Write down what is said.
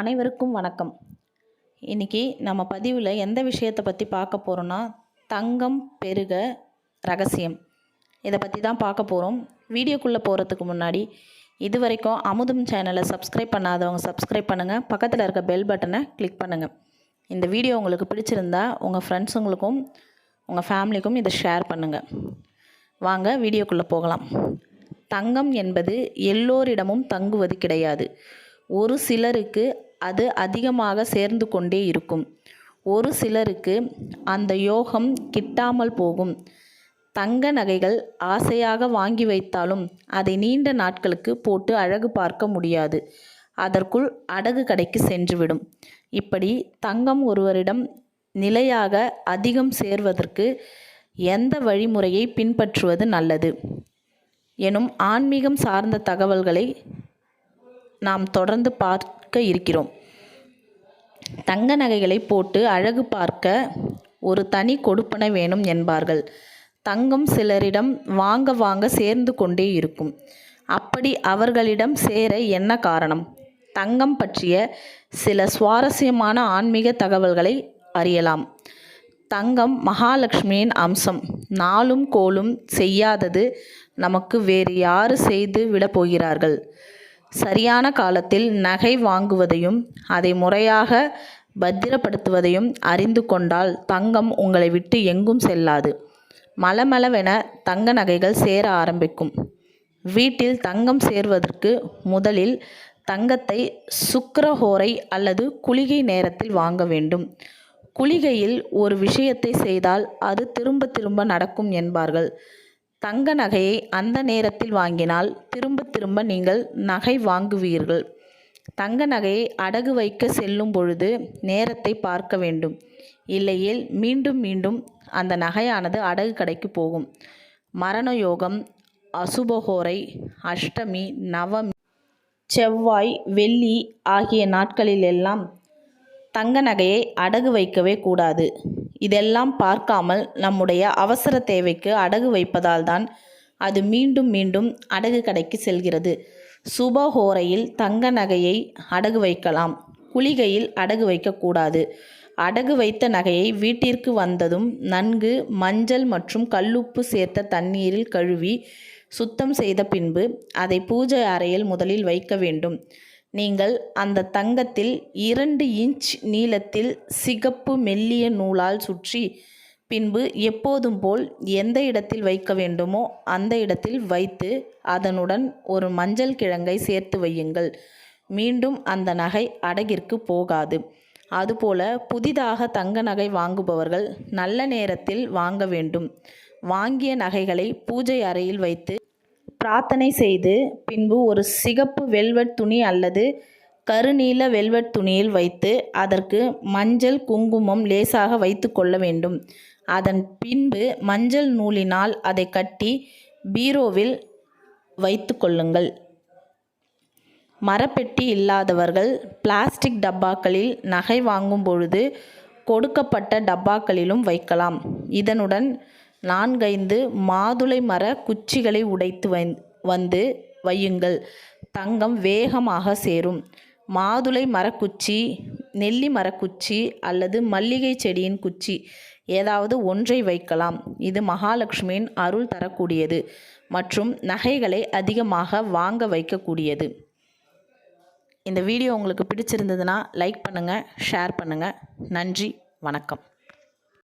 அனைவருக்கும் வணக்கம். இன்றைக்கி நம்ம பதிவில் எந்த விஷயத்தை பற்றி பார்க்க போகிறோன்னா தங்கம் பெருக ரகசியம். இதை பற்றி தான் பார்க்க போகிறோம் வீடியோக்குள்ளே போகிறதுக்கு முன்னாடி இது வரைக்கும் அமுதம் சேனலை சப்ஸ்கிரைப் பண்ணாதவங்க சப்ஸ்கிரைப் பண்ணுங்கள் பக்கத்தில் இருக்க பெல் பட்டனை கிளிக் பண்ணுங்கள் இந்த வீடியோ உங்களுக்கு பிடிச்சிருந்தா உங்கள் ஃப்ரெண்ட்ஸுங்களுக்கும் உங்கள் ஃபேமிலிக்கும் இதை ஷேர் பண்ணுங்கள் வாங்க வீடியோக்குள்ளே போகலாம். தங்கம் என்பது எல்லோரிடமும் தங்குவது கிடையாது. ஒரு சிலருக்கு அது அதிகமாக சேர்ந்து கொண்டே இருக்கும். ஒரு சிலருக்கு அந்த யோகம் கிட்டாமல் போகும். தங்க நகைகள் ஆசையாக வாங்கி வைத்தாலும் அதை நீண்ட நாட்களுக்கு போட்டு அழகு பார்க்க முடியாது. அதற்குள் அடகு கடைக்கு சென்றுவிடும். இப்படி தங்கம் ஒருவரிடம் நிலையாக அதிகம் சேர்வதற்கு எந்த வழிமுறையை பின்பற்றுவது நல்லது? எனும் ஆன்மீகம் சார்ந்த தகவல்களை நாம் தொடர்ந்து பார்க்க இருக்கிறோம். தங்க நகைகளை போட்டு அழகு பார்க்க ஒரு தனி கொடுப்பன வேணும் என்பார்கள். தங்கம் சிலரிடம் வாங்க வாங்க சேர்ந்து கொண்டே இருக்கும். அப்படி அவர்களிடம் சேர என்ன காரணம்? தங்கம் பற்றிய சில சுவாரஸ்யமான ஆன்மீக தகவல்களை அறியலாம். தங்கம் மகாலட்சுமியின் அம்சம். நாளும் கோலும் செய்யாதது நமக்கு வேறு யாரு செய்து விடப்போகிறார்கள் சரியான காலத்தில் நகை வாங்குவதையும் அதை முறையாக பத்திரப்படுத்துவதையும் அறிந்து கொண்டால் தங்கம் உங்களை விட்டு எங்கும் செல்லாது. மலமளவென தங்க நகைகள் சேர ஆரம்பிக்கும். வீட்டில் தங்கம் சேர்வதற்கு முதலில் தங்கத்தை சுக்கரஹோரை அல்லது குளிகை நேரத்தில் வாங்க வேண்டும். குளிகையில் ஒரு விஷயத்தை செய்தால் அது திரும்ப திரும்ப நடக்கும் என்பார்கள். தங்க நகையை அந்த நேரத்தில் வாங்கினால் திரும்ப திரும்ப நீங்கள் நகை வாங்குவீர்கள். தங்க நகையை அடகு வைக்க செல்லும் பொழுது நேரத்தை பார்க்க வேண்டும். இல்லையேல் மீண்டும் மீண்டும் அந்த நகையானது அடகு கடைக்கு போகும். மரண யோகம் அசுபகோரை அஷ்டமி நவமி செவ்வாய் வெள்ளி ஆகிய நாட்களிலெல்லாம் தங்க நகையை அடகு வைக்கவே கூடாது. இதெல்லாம் பார்க்காமல் நம்முடைய அவசர தேவைக்கு அடகு வைப்பதால் தான் அது மீண்டும் மீண்டும் அடகு கடைக்கு செல்கிறது. சுபஹோரையில் தங்க நகையை அடகு வைக்கலாம். குளிகையில் அடகு வைக்கக்கூடாது. அடகு வைத்த நகையை வீட்டிற்கு வந்ததும் நன்கு மஞ்சள் மற்றும் கல்லுப்பு சேர்த்த தண்ணீரில் கழுவி சுத்தம் செய்த பின்பு அதை பூஜை அறையில் முதலில் வைக்க வேண்டும். நீங்கள் அந்த தங்கத்தில் இரண்டு இன்ச் நீளத்தில் சிகப்பு மெல்லிய நூலால் சுற்றி பின்பு எப்போதும் போல் எந்த இடத்தில் வைக்க வேண்டுமோ அந்த இடத்தில் வைத்து அதனுடன் ஒரு மஞ்சள் கிழங்கை சேர்த்து வையுங்கள். மீண்டும் அந்த நகை அடகிற்கு போகாது. அதுபோல புதிதாக தங்க நகை வாங்குபவர்கள் நல்ல நேரத்தில் வாங்க வேண்டும். வாங்கிய நகைகளை பூஜை அறையில் வைத்து பிரார்த்தனை செய்து பின்பு ஒரு சிகப்பு வெல்வெட் துணி அல்லது கருநீல வெல்வெட் துணியில் வைத்து அதற்கு மஞ்சள் குங்குமம் லேசாக வைத்து கொள்ள வேண்டும். அதன் பின்பு மஞ்சள் நூலினால் அதை கட்டி பீரோவில் வைத்து கொள்ளுங்கள். மரப்பெட்டி இல்லாதவர்கள் பிளாஸ்டிக் டப்பாக்களில் நகை வாங்கும் பொழுது கொடுக்கப்பட்ட டப்பாக்களிலும் வைக்கலாம். இதனுடன் நான்கைந்து மாதுளை மர குச்சிகளை உடைத்து வந்து வையுங்கள். தங்கம் வேகமாக சேரும். மாதுளை மரக்குச்சி நெல்லி மரக்குச்சி அல்லது மல்லிகை செடியின் குச்சி ஏதாவது ஒன்றை வைக்கலாம். இது மகாலட்சுமியின் அருள் தரக்கூடியது மற்றும் நகைகளை அதிகமாக வாங்க வைக்கக்கூடியது. இந்த வீடியோ உங்களுக்கு பிடிச்சிருந்ததுன்னா லைக் பண்ணுங்கள் ஷேர் பண்ணுங்கள் நன்றி வணக்கம்.